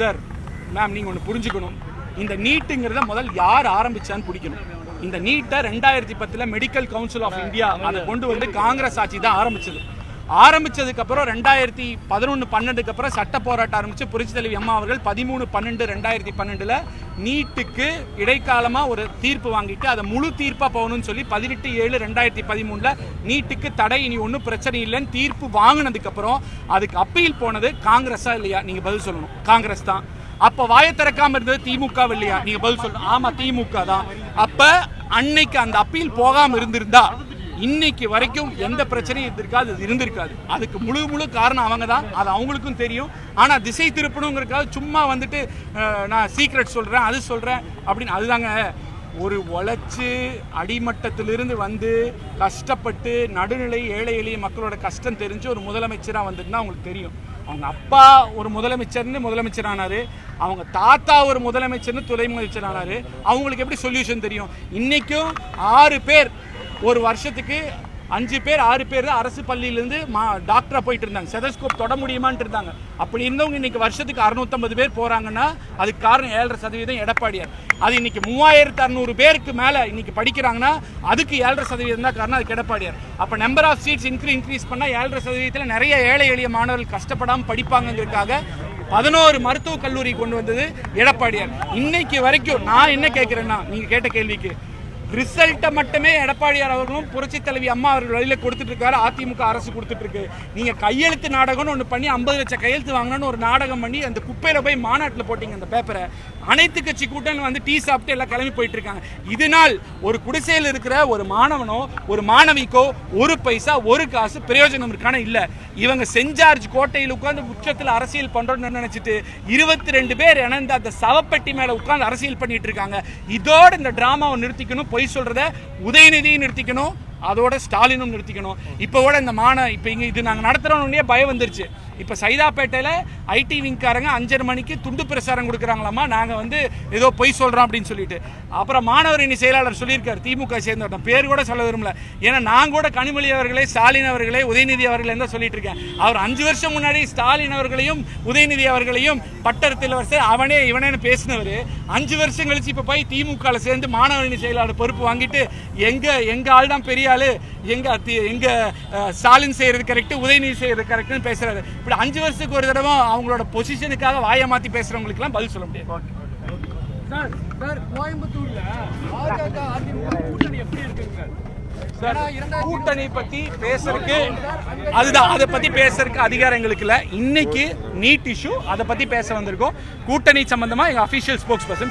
Sir ma'am நீங்கள் ஒன்று புரிஞ்சுக்கணும். இந்த நீட்டுங்கிறத முதல் யார் ஆரம்பிச்சான்னு பிடிக்கணும். இந்த நீட்டை ரெண்டாயிரத்தி பத்தில் மெடிக்கல் கவுன்சில் ஆஃப் இந்தியா அதை கொண்டு வந்து காங்கிரஸ் ஆட்சி தான் ஆரம்பிச்சது. ஆரம்பிச்சதுக்கு அப்புறம் ரெண்டாயிரத்தி பதினொன்று பன்னெண்டுக்கு அப்புறம் சட்ட போராட்டம் ஆரம்பித்து புரட்சி தலைவி அம்மா அவர்கள் பதிமூணு பன்னெண்டு ரெண்டாயிரத்தி பன்னெண்டில் நீட்டுக்கு இடைக்காலமாக ஒரு தீர்ப்பு வாங்கிட்டு அதை முழு தீர்ப்பாக போகணும்னு சொல்லி பதினெட்டு ஏழு ரெண்டாயிரத்தி பதிமூணில் நீட்டுக்கு தடை இனி ஒன்றும் பிரச்சனை இல்லைன்னு தீர்ப்பு வாங்கினதுக்கப்புறம் அதுக்கு அப்பீல் போனது காங்கிரஸா இல்லையா? நீங்கள் பதில் சொல்லணும். காங்கிரஸ் தான். அப்போ வாயை திறக்காம இருந்தது திமுக இல்லையா? நீங்க பதில் சொல்லணும். ஆமா திமுக தான் அப்ப அன்னைக்கு அந்த அப்பீல் போகாம இருந்திருந்தா இன்னைக்கு வரைக்கும் எந்த பிரச்சனையும் இருந்திருக்காது அது இருந்திருக்காது. அதுக்கு முழு முழு காரணம் அவங்க தான் அது அவங்களுக்கும் தெரியும். ஆனா திசை திருப்பணுங்கிறதுக்காக சும்மா வந்துட்டு நான் சீக்ரெட் சொல்றேன் அது சொல்றேன் அப்படின்னு அதுதாங்க. ஒரு உழைச்சி அடிமட்டத்திலிருந்து வந்து கஷ்டப்பட்டு நடுநிலை ஏழை எளிய மக்களோட கஷ்டம் தெரிஞ்சு ஒரு முதலமைச்சராக வந்துட்டுனா அவங்களுக்கு தெரியும். அவங்க அப்பா ஒரு முதலமைச்சர்னு முதலமைச்சர் ஆனார் அவங்க தாத்தா ஒரு முதலமைச்சர்னு துணை முதலமைச்சர் அவங்களுக்கு எப்படி சொல்யூஷன் தெரியும்? இன்றைக்கும் ஆறு பேர் ஒரு வருஷத்துக்கு அஞ்சு பேர் ஆறு பேர் தான் அரசு பள்ளியிலேருந்து மா டாக்டராக போயிட்டு இருந்தாங்க. செதஸ்கோப் தொட முடியுமான்ட்டு இருந்தாங்க. அப்படி இருந்தவங்க இன்னைக்கு வருஷத்துக்கு அறுநூத்தம்பது பேர் போகிறாங்கன்னா அதுக்கு காரணம் ஏழரை சதவீதம் எடப்பாடியார் அது இன்னைக்கு மூவாயிரத்து அறுநூறு பேருக்கு மேலே இன்னைக்கு படிக்கிறாங்கன்னா அதுக்கு ஏழரை சதவீதம் தான் காரணம் அதுக்கு எடப்பாடியார் அப்போ நம்பர் ஆஃப் சீட்ஸ் இன்க்ரீ இன்க்ரீஸ் பண்ணால் ஏழரை சதவீதத்தில் நிறைய ஏழை எளிய மாணவர்கள் கஷ்டப்படாமல் படிப்பாங்கிறதுக்காக பதினோரு மருத்துவக் கல்லூரி கொண்டு வந்தது எடப்பாடியார் இன்னைக்கு வரைக்கும் நான் என்ன கேட்குறேன்னா நீங்கள் கேட்ட கேள்விக்கு ரிசல்ட்டை மட்டுமே எடப்பாடியார் அவர்களும் புரட்சி தலைவி அம்மா அவர்கள் வழியில் கொடுத்துட்டு இருக்காரு அதிமுக அரசு கொடுத்துட்டு இருக்கு நீங்க கையெழுத்து நாடகம்னு ஒன்று பண்ணி ஐம்பது லட்சம் கையெழுத்து வாங்கணும்னு ஒரு நாடகம் பண்ணி அந்த குப்பையில போய் மாநாட்டில் போட்டீங்க அந்த பேப்பரை அனைத்து கட்சி கூட்டம் வந்து டீ சாப்பிட்டு எல்லாம் கிளம்பி போயிட்டு இருக்காங்க இதனால் ஒரு குடிசையில் இருக்கிற ஒரு மாணவனோ ஒரு மாணவிக்கோ ஒரு பைசா ஒரு காசு பிரயோஜனம் இருக்கான இல்லை. இவங்க செஞ்சார்ஜ் கோட்டையில் உட்கார்ந்து உச்சத்தில் அரசியல் பண்றோம்னு நினைச்சிட்டு இருபத்தி ரெண்டு பேர் இணைந்து அந்த சவப்பெட்டி மேல உட்கார்ந்து அரசியல் பண்ணிட்டு இருக்காங்க இதோட இந்த டிராமாவை நிறுத்திக்கணும் பொய் சொல்றத உதயநிதியும் நிறுத்திக்கணும். அதோட ஸ்டாலினும் நிறுத்திக்கணும். இப்போ கூட இந்த மான இப்போ இங்கே இது நாங்கள் நடத்துகிறோன்னே பயம் வந்துருச்சு. இப்போ சைதாப்பேட்டையில் ஐடி விங்காரங்க அஞ்சரை மணிக்கு துண்டு பிரசாரம் கொடுக்குறாங்களாம்மா. நாங்கள் வந்து ஏதோ பொய் சொல்கிறோம் அப்படின்னு சொல்லிட்டு. அப்புறம் மாணவர் செயலாளர் சொல்லியிருக்காரு திமுக சேர்ந்தவர்கிட்ட பேர் கூட சொல்ல விரும்பல. ஏன்னா நான் கூட கனிமொழி அவர்களே ஸ்டாலின் அவர்களே உதயநிதி அவர்களே தான் சொல்லிட்டு இருக்கேன். அவர் அஞ்சு வருஷம் முன்னாடி ஸ்டாலின் அவர்களையும் உதயநிதி அவர்களையும் பட்டத்தில் வரிசை அவனே இவனேன்னு பேசினவர். அஞ்சு வருஷம் கழிச்சு இப்போ போய் திமுகவில் சேர்ந்து மாணவர் செயலாளர் பொறுப்பு வாங்கிட்டு எங்கள் எங்கள் ஆள் தான் பெரிய ஆளு எங்க தி- எங்க அஹ், ஸ்டாலின் செய்யறது கரெக்ட் உதயநிதி செய்யறது கரெக்ட்னு பேசுறாரு. இப்படி அஞ்சு வருஷத்துக்கு ஒரு தடவை அவங்களோட பொசிஷனுக்காக வாயை மாத்தி பேசுறவங்களுக்குலாம் பதில் சொல்ல முடியாது. சார் சார் கோயம்புத்தூர்ல பாஜக அதிமுக கூட்டணி எப்படி இருக்குங்க சார், கூட்டணி பத்தி பேசுறதுக்கு அதுதான் அதை பத்தி பேசுறதுக்கு அதிகாரம் எங்களுக்கு இல்ல. இன்னைக்கு நீட் இஷ்யூ அதை பத்தி பேச வந்திருக்கோம். கூட்டணி சம்பந்தமா எங்க அபிஷியல் ஸ்போக்ஸ் பர்சன்